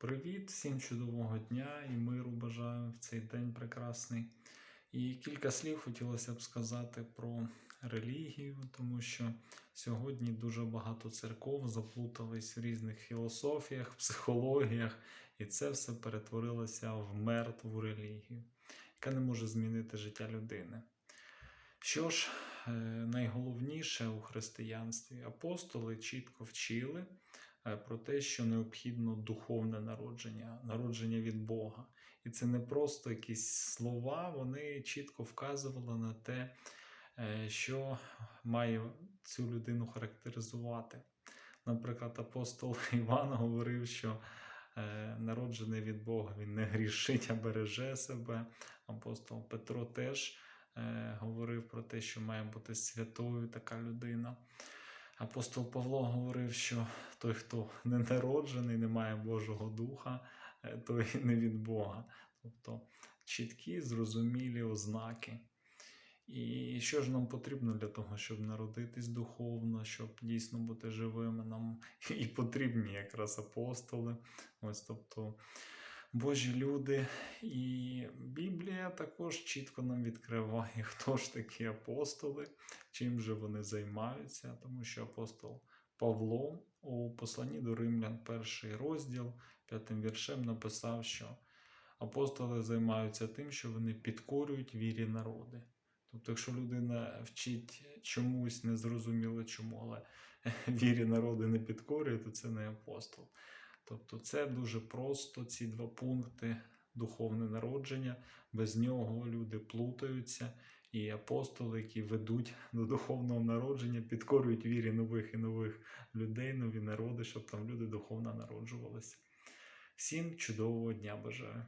Привіт, всім чудового дня і миру бажаю в цей день прекрасний. І кілька слів хотілося б сказати про релігію, тому що сьогодні дуже багато церков заплутались в різних філософіях, психологіях, і це все перетворилося в мертву релігію, яка не може змінити життя людини. Що ж, е, найголовніше у християнстві апостоли чітко вчили про те, що необхідно духовне народження, народження від Бога. І це не просто якісь слова, вони чітко вказували на те, е, що має цю людину характеризувати. Наприклад, апостол Іван говорив, що е, народжений від Бога він не грішить, а береже себе. Апостол Петро теж е, говорив про те, що має бути святою така людина. Апостол Павло говорив, що той, хто не народжений, не має Божого Духа, е, той не від Бога. Тобто чіткі, зрозумілі ознаки. І що ж нам потрібно для того, щоб народитись духовно, щоб дійсно бути живими? Нам і потрібні якраз апостоли. Ось тобто Божі люди. І Біблія також чітко нам відкриває, хто ж такі апостоли, чим же вони займаються, тому що апостол Павло у посланні до Римлян, перший розділ, п'ятим віршем написав, що апостоли займаються тим, що вони підкорюють вірі народи. Тобто, якщо людина вчить чомусь, незрозуміло чому, але вірі народи не підкорює, то це не апостол. Тобто, це дуже просто ці два пункти духовне народження. Без нього люди плутаються, і апостоли, які ведуть до духовного народження, підкорюють вірі нових і нових людей, нові народи, щоб там люди духовно народжувалися. Всім чудового дня бажаю!